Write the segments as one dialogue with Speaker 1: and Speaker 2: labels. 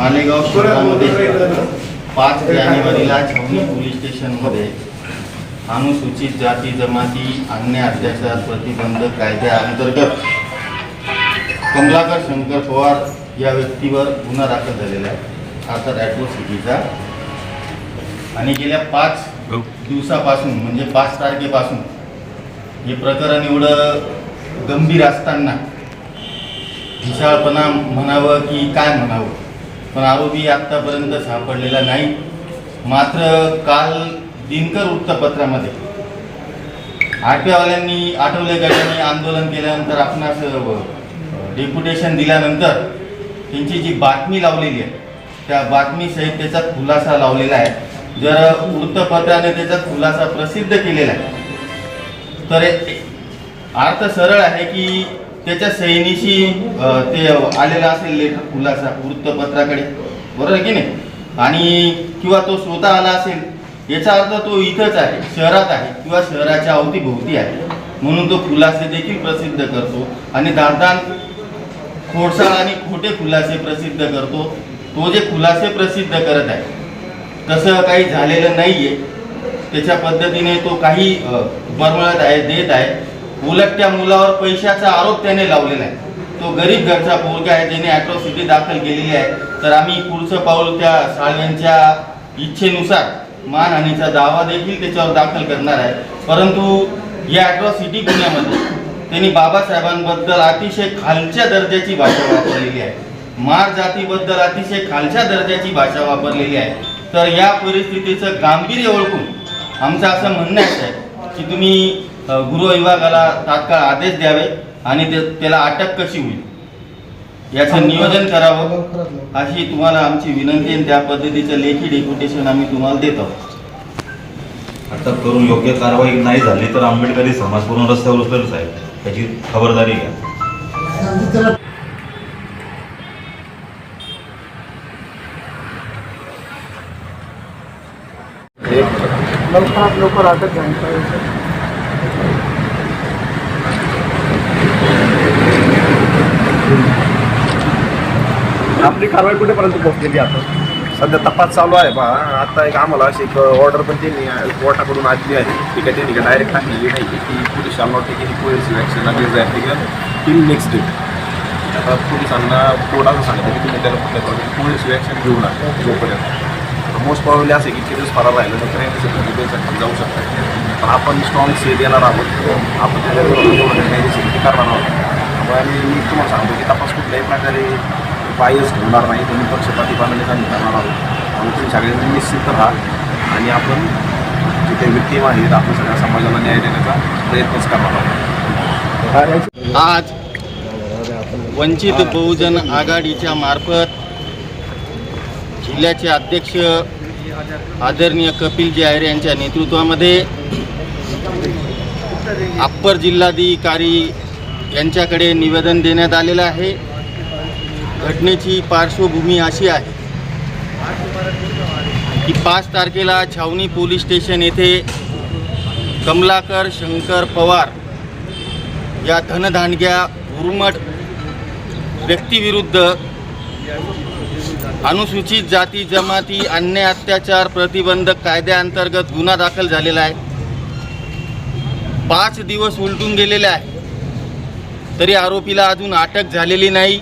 Speaker 1: मालेगाव शहरामध्ये पाच जानेवारीला छावणी पोलीस स्टेशनमध्ये अनुसूचित जाती जमाती अन्य अत्याचार प्रतिबंध कायद्याअंतर्गत कमलाकर शंकर पवार या व्यक्तीवर गुन्हा दाखल झालेला आहे. अर्थात ॲट्रोसिटीचा. आणि गेल्या पाच दिवसापासून म्हणजे पाच तारखेपासून हे प्रकरण एवढं गंभीर असताना विशाळपणा म्हणावं की काय म्हणावं? पण आरोपी आत्तापर्यंत सापडलेला नाही. मात्र काल दिनकर वृत्तपत्रामध्ये आठव्यावाल्यांनी आठवले गटाने आंदोलन केल्यानंतर आपणास डेप्युटेशन दिल्यानंतर त्यांची जी बातमी लावलेली आहे त्या बातमीसहित त्याचा खुलासा लावलेला आहे. जर वृत्तपत्राने त्याचा खुलासा प्रसिद्ध केलेला आहे तर अर्थ सरळ आहे की त्याच्या सैनीशी ते आलेला असेल लेटर खुलासा वृत्तपत्राकडे. बरोबर की नाही? आणि किंवा तो स्वतः आला असेल याचा अर्थ तो इथंच आहे शहरात आहे किंवा शहराच्या अवतीभोवती आहे. म्हणून तो खुलासे देखील प्रसिद्ध करतो. आणि दादान खोडसाळ आणि खोटे खुलासे प्रसिद्ध करतो. तो जे खुलासे प्रसिद्ध करत आहे तसं काही झालेलं नाही आहे त्याच्या पद्धतीने तो काही अ, बरमळत आहे देत आहे. उलट त्या मुलावर पैशाचा आरोप त्याने लावलेला आहे. तो गरीब घरचा पोरगा आहे ज्याने अॅट्रॉसिटी दाखल केलेली आहे. तर आम्ही पुढचं पाऊल त्या साळव्यांच्या इच्छेनुसार मानहानीचा दावा देखील त्याच्यावर दाखल करणार आहे. परंतु या अॅट्रॉसिटी गुन्ह्यामध्ये त्यांनी बाबासाहेबांबद्दल अतिशय खालच्या दर्जाची भाषा वापरलेली आहे. मार जातीबद्दल अतिशय खालच्या दर्जाची भाषा वापरलेली आहे. तर या परिस्थितीचं गांभीर्य ओळखून आमचं असं म्हणणं आहे की तुम्ही अ, गृहविभागाला तात्काळ आदेश द्यावे आणि ते त्याला अटक कशी होईल? याचं नियोजन करावं अशी तुम्हाला आमची विनंती आहे. त्या पद्धतीचं लेखी डेप्युटेशन आम्ही तुम्हाला देत आहोत.
Speaker 2: अटक करून योग्य कारवाई नाही झाली तर आंबेडकरी समाज पूर्ण रस्त्यावर उतरेल साहेब. त्याची खबरदारी घ्या.
Speaker 3: लवकरात लवकर अटक झाली पाहिजे.
Speaker 4: आपली कारवाई कुठेपर्यंत पोहोचलेली आता? सध्या तपास चालू आहे बा. आता एक आम्हाला अशी एक ऑर्डर पण त्यांनी कोर्टाकडून आली आहे. ती काय त्यांनी डायरेक्ट टाकलेली नाही की पोलीस शाळा की आहे पोलीस ॲक्शन आली जाईल ती टिल नेक्स्ट डेट आता पोलिसांना कोर्टाचं असं सांगितलं की तुम्ही त्याला कुठल्या प्रकारे पोलीस ॲक्शन घेऊ नका जोपर्यंत. मोस्ट प्रॉब्लेम असे की केस फरार राहिलं तर ट्रेन जाऊ शकतात पण आपण स्ट्रॉंग से देणार आहोत. आपण त्याच्या विरोधात कायदेशीर करणार आहोत. त्यामुळे आणि मी तुम्हाला सांगतो की तपास कुठल्याही प्रकारे पायच होणार नाही. तुम्ही पक्षपातीपणाने आम्ही करणार आहोत आणि तुम्ही सगळ्यांनी निश्चित राहा. आणि आपण जिथे काही व्यक्ती आहेत आपण सगळ्या समाजाला न्याय देण्याचा प्रयत्नच करणार आहोत.
Speaker 1: आज वंचित बहुजन आघाडीच्या मार्फत जिल्ह्याचे अध्यक्ष आदरणीय कपिलजी आयर यांच्या नेतृत्वामध्ये अप्पर जिल्हाधिकारी यांच्याकडे निवेदन देण्यात आलेलं आहे. घटनेची पार्श्वभूमी अशी आहे की पाच तारखेला छावणी पोलीस स्टेशन येथे कमलाकर शंकर पवार या धनदांडग्या उर्मट व्यक्तीविरुद्ध अनुसूचित जाती जमाती अन्य अत्याचार प्रतिबंधक कायद्याअंतर्गत गुन्हा दाखल झालेला आहे. पाच दिवस उलटून गेलेले आहे. तरी आरोपीला अजून अटक झालेली नाही.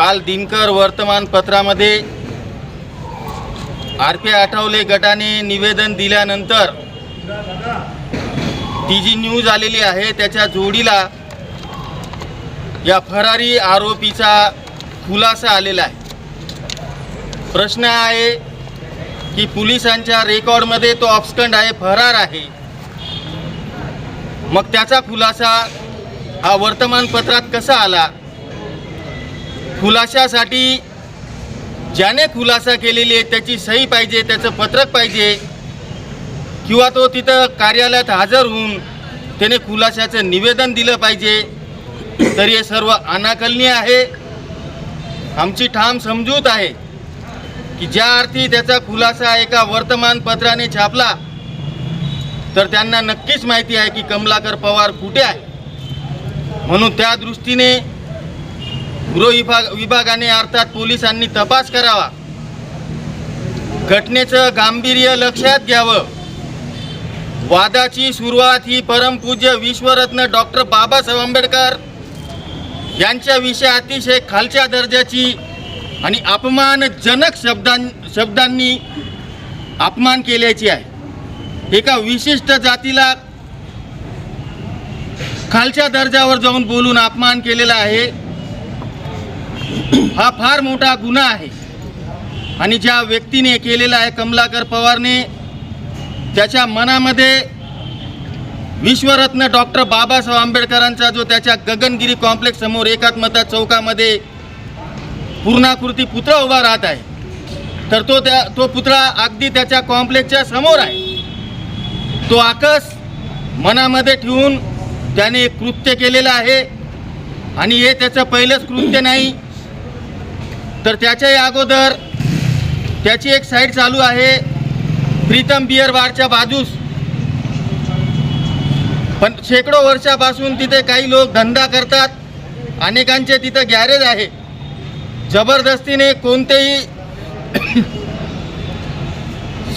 Speaker 1: काल दिनकर वर्तमानपत्रामध्ये आर पी आठवले गटाने निवेदन दिल्यानंतर ती जी न्यूज आलेली आहे त्याच्या जोडीला या फरारी आरोपीचा खुलासा आलेला आहे. प्रश्न आहे की पोलिसांच्या रेकॉर्डमध्ये तो ऑप्स्कंड आहे फरार आहे. मग त्याचा खुलासा हा वर्तमानपत्रात कसा आला? खुलाशासाठी ज्याने खुलासा केलेली आहे त्याची सही पाहिजे त्याचं पत्रक पाहिजे किंवा तो तिथं कार्यालयात हजर होऊन त्याने खुलाशाचं निवेदन दिलं पाहिजे तर हे सर्व अनाकलनीय आहे. आमची ठाम समजूत आहे की ज्या अर्थी त्याचा खुलासा एका वर्तमानपत्राने छापला तर त्यांना नक्कीच माहिती आहे की कमलाकर पवार कुठे आहे. म्हणून त्या दृष्टीने गृह विभाग विभागाने अर्थात पोलिसांनी तपास करावा. घटनेचं गांभीर्य लक्षात घ्यावं. वादाची सुरुवात ही परमपूज्य विश्वरत्न डॉक्टर बाबासाहेब आंबेडकर यांच्याविषयी अतिशय खालच्या दर्जाची आणि अपमानजनक शब्दां शब्दांनी अपमान केल्याची आहे. एका विशिष्ट जातीला खालच्या दर्जावर जाऊन बोलून अपमान केलेला आहे. हा फार मोठा गुन्हा आहे. आणि ज्या व्यक्तीने केलेला आहे कमलाकर पवारने त्याच्या मनामध्ये विश्वरत्न डॉक्टर बाबासाहेब आंबेडकरांचा जो त्याच्या गगनगिरी कॉम्प्लेक्ससमोर एकात्मता चौकामध्ये पूर्णाकृती पुतळा उभा राहत आहे तर तो त्या तो पुतळा अगदी त्याच्या कॉम्प्लेक्सच्या समोर आहे. तो आकस मनामध्ये ठेवून त्याने एक कृत्य केलेलं आहे. आणि हे त्याचं पहिलंच कृत्य नाही तर त्याच्याही अगोदर त्याची एक साईड चालू आहे. प्रीतम बियर बारच्या बाजूस. पण शेकडो वर्षापासून तिथे काही लोक धंदा करतात. अनेकांचे तिथं गॅरेज आहे. जबरदस्तीने कोणतेही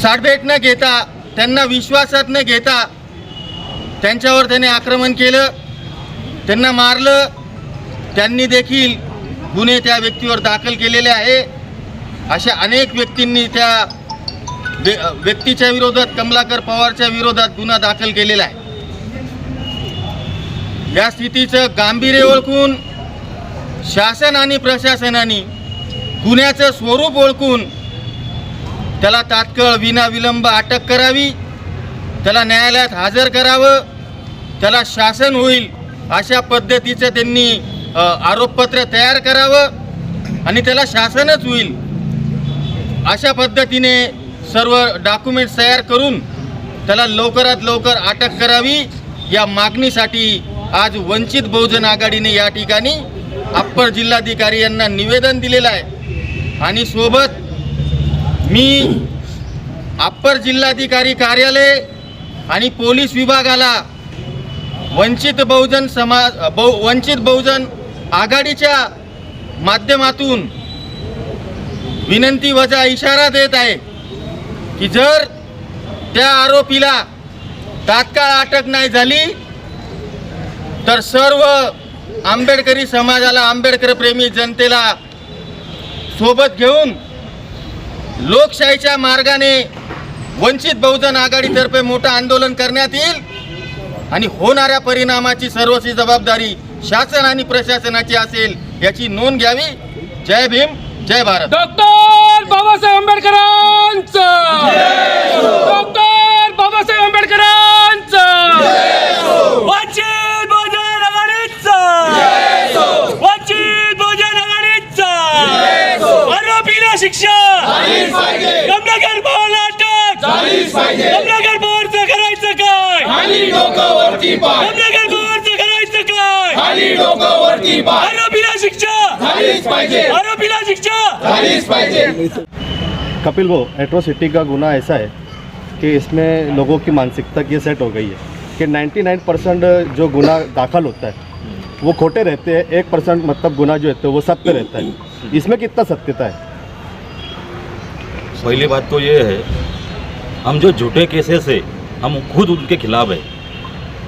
Speaker 1: साठभेट न घेता त्यांना विश्वासात न घेता त्यांच्यावर त्याने आक्रमण केलं. त्यांना मारलं. त्यांनी देखील गुन्हे त्या व्यक्तीवर दाखल केलेले आहे. अशा अनेक व्यक्तींनी त्या व्यक्तीच्या विरोधात कमलाकर पवारच्या विरोधात गुन्हा दाखल केलेला आहे. या स्थितीचं गांभीर्य ओळखून शासन आणि प्रशासनाने गुन्ह्याचं स्वरूप ओळखून त्याला तात्काळ विनाविलंब अटक करावी त्याला न्यायालयात हजर करावं त्याला शासन होईल अशा पद्धतीचं त्यांनी आरोपपत्र तयार करावं आणि त्याला शासनच होईल अशा पद्धतीने सर्व डॉक्युमेंट्स तयार करून त्याला लवकरात लवकर अटक करावी. या मागणीसाठी आज वंचित बहुजन आघाडीने या ठिकाणी अप्पर जिल्हाधिकारी यांना निवेदन दिलेलं आहे. आणि सोबत मी अप्पर जिल्हाधिकारी कार्यालय आणि पोलीस विभागाला वंचित बहुजन समाज बहु वंचित बहुजन आघाडीच्या माध्यमातून विनंती वजा इशारा देत आहे की जर त्या आरोपीला तात्काळ अटक नाही झाली तर सर्व आंबेडकरी समाजाला आंबेडकर प्रेमी जनतेला सोबत घेऊन लोकशाहीच्या मार्गाने वंचित बहुजन आघाडीतर्फे मोठं आंदोलन करण्यात येईल आणि होणाऱ्या परिणामाची सर्वस्वी जबाबदारी शासन आणि प्रशासनाची असेल याची नोंद घ्यावी. जय भीम जय भारत.
Speaker 5: डॉक्टर बाबासाहेब आंबेडकरांचं. डॉक्टर बाबासाहेब आंबेडकरांचं. वंचित बहुजन आघाडीचं. वंचित बहुजन आघाडीचं. आरोपीला शिक्षा. कमलाकर पवारला अटक कमलाकर पवारचं करायचं काय? कमलाकर काय आरोपीला शिक्षा। आरोपीला शिक्षा।
Speaker 6: कपिल वो एट्रोसिटी का गुना ऐसा है कि इसमें लोगों की मानसिकता ये सेट हो गई है कि 99 परसेंट जो गुना दाखिल होता है वो खोटे रहते हैं एक परसेंट मतलब गुना जो रहता है वो सत्य रहता है। इसमें कितना सत्यता है?
Speaker 2: पहली बात तो ये है हम जो झूठे केसेस है हम खुद उनके खिलाफ है।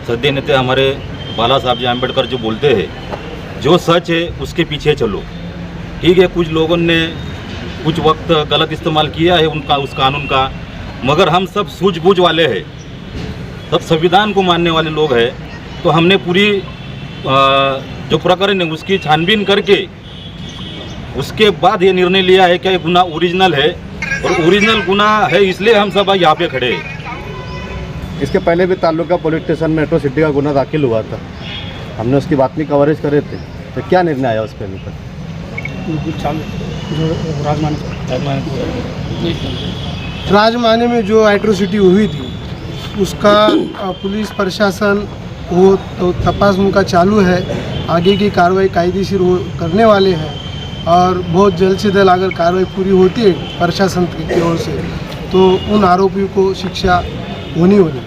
Speaker 2: सद्य नेता हमारे बाला साहब जी अंबेडकर जो बोलते हैं, जो सच है, उसके पीछे चलो। ठीक है, कुछ लोगों ने कुछ वक्त गलत इस्तेमाल किया है उनका, उस कानून का, मगर हम सब सूझबूझ वाले हैं। सब संविधान को मानने वाले लोग हैं तो हमने पूरी जो प्रकरण है, उसकी छानबीन करके, उसके बाद ये निर्णय लिया है कि गुना ओरिजिनल है, और ओरिजिनल गुना है, इसलिए हम सब यहाँ पे खड़े हैं।
Speaker 6: इसके पहले भी तालुका पुलिस स्टेशन में एट्रोसिटी का गुना दाखिल हुआ था। हमने उसकी बात बातमी कवरेज करे थे। तो क्या निर्णय आया उसके अभी तक
Speaker 3: राजमाने में जो एट्रोसिटी हुई थी, उसका पुलिस प्रशासन वो तो तपास उनका चालू है। आगे की कार्रवाई कायदेशीर करने वाले हैं। और बहुत जल्द से जल्द अगर कार्रवाई पूरी होती है प्रशासन की ओर से तो उन आरोपियों को शिक्षा होनी होनी